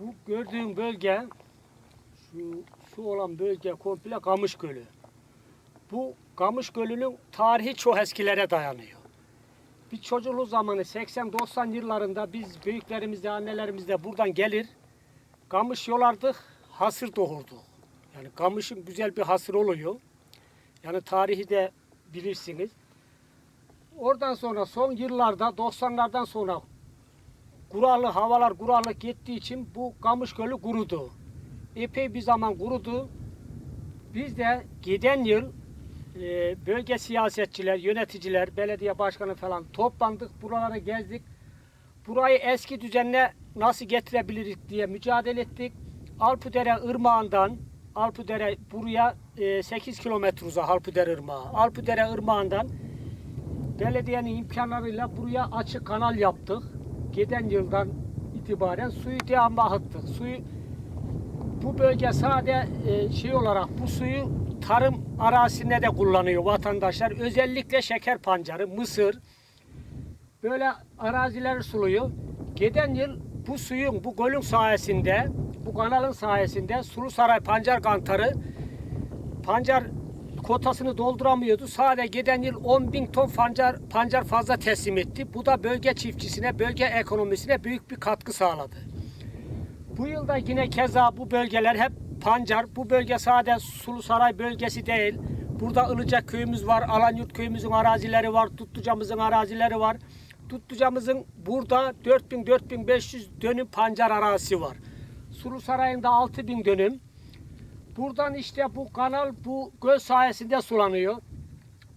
Bu gördüğün bölge şu, şu olan bölge komple Kamış Gölü. Bu Kamış Gölü'nün tarihi çok eskilere dayanıyor. Bir çocukluk zamanı 80-90 yıllarında biz büyüklerimizde, annelerimizde buradan gelir. Kamış yolardık, hasır doğurduk. Yani kamışın güzel bir hasır oluyor. Yani tarihi de bilirsiniz. Oradan sonra son yıllarda 90'lardan sonra kurallı havalar kurallı gittiği için bu Kamış Gölü kurudu. Epey bir zaman kurudu. Biz de giden yıl e, bölge siyasetçiler, yöneticiler, belediye başkanı falan toplandık. Buraları gezdik. Burayı eski düzenine nasıl getirebiliriz diye mücadele ettik. Alpudere Irmağı'ndan Alpudere buraya e, 8 kilometre uzak Alpudere Irmağı. Alpudere Irmağı'ndan belediyenin imkanlarıyla buraya açık kanal yaptık. Giden yıldan itibaren suyu devamlı akıttık. Suyu bu bölge sade e, şey olarak bu suyu tarım arazisinde de kullanıyor vatandaşlar. Özellikle şeker pancarı, mısır böyle arazileri suluyor. Giden yıl bu suyun, bu gölün sayesinde, bu kanalın sayesinde Sulu Saray pancar kantarı pancar kotasını dolduramıyordu. Sadece giden yıl 10 bin ton pancar, pancar fazla teslim etti. Bu da bölge çiftçisine, bölge ekonomisine büyük bir katkı sağladı. Bu yılda yine keza bu bölgeler hep pancar. Bu bölge sadece Sulu Saray bölgesi değil. Burada Ilıcak köyümüz var, Alanyurt köyümüzün arazileri var, Tutlucamızın arazileri var. Tutlucamızın burada 4000-4500 dönüm pancar arazisi var. Sulu Sarayı'nda 6000 dönüm. Buradan işte bu kanal bu göl sayesinde sulanıyor.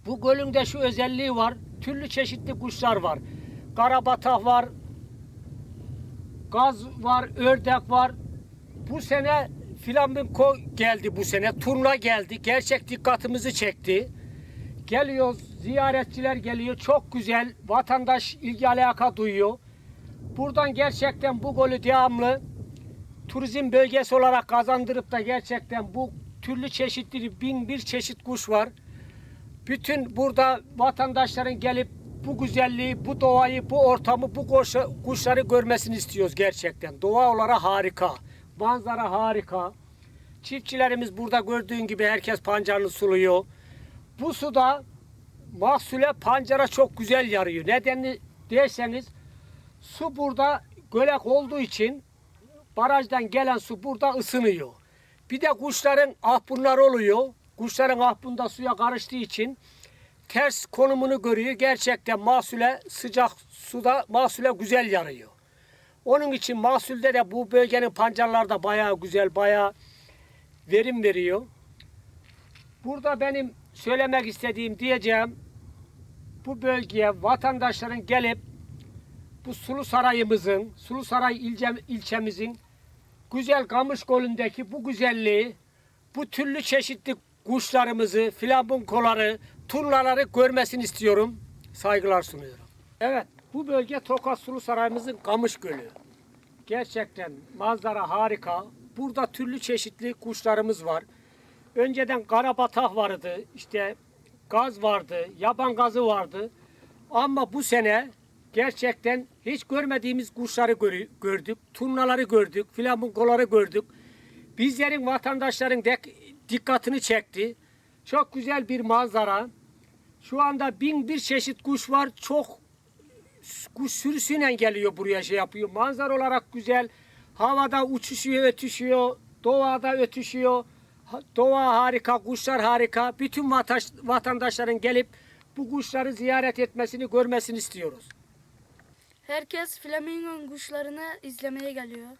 Bu gölün de şu özelliği var. Türlü çeşitli kuşlar var. Karabatak var, gaz var, ördek var. Bu sene flamingo geldi bu sene. Turna geldi. Gerçek dikkatimizi çekti. Geliyor, ziyaretçiler geliyor. Çok güzel. Vatandaş ilgi alaka duyuyor. Buradan gerçekten bu golü devamlı turizm bölgesi olarak kazandırıp da gerçekten bu türlü çeşitli bin bir çeşit kuş var. Bütün burada vatandaşların gelip bu güzelliği, bu doğayı, bu ortamı, bu kuşa- kuşları görmesini istiyoruz gerçekten. Doğa olarak harika. Manzara harika. Çiftçilerimiz burada gördüğün gibi herkes pancarını suluyor. Bu suda mahsule pancara çok güzel yarıyor. Nedenini derseniz su burada gölek olduğu için barajdan gelen su burada ısınıyor. Bir de kuşların ahbunları oluyor. Kuşların ahbunda suya karıştığı için ters konumunu görüyor. Gerçekten mahsule sıcak suda mahsule güzel yarıyor. Onun için mahsulde de bu bölgenin pancarları da bayağı güzel, bayağı verim veriyor. Burada benim söylemek istediğim diyeceğim bu bölgeye vatandaşların gelip bu Sulu Sarayımızın, Sulu Saray ilçem, ilçemizin güzel Kamış Gölü'ndeki bu güzelliği, bu türlü çeşitli kuşlarımızı, flamingoları, turnaları görmesini istiyorum. Saygılar sunuyorum. Evet, bu bölge Tokat Sulu Sarayımızın Kamış Gölü. Gerçekten manzara harika. Burada türlü çeşitli kuşlarımız var. Önceden karabatak vardı, işte gaz vardı, yaban gazı vardı. Ama bu sene gerçekten hiç görmediğimiz kuşları gördük, turnaları gördük, flamingoları gördük. Bizlerin vatandaşların dek- dikkatini çekti. Çok güzel bir manzara. Şu anda bin bir çeşit kuş var. Çok kuş sürüsüyle geliyor buraya şey yapıyor. Manzara olarak güzel. Havada uçuşuyor, ötüşüyor. Doğada ötüşüyor. Doğa harika, kuşlar harika. Bütün vatandaşların gelip bu kuşları ziyaret etmesini, görmesini istiyoruz. Herkes flamingo kuşlarını izlemeye geliyor.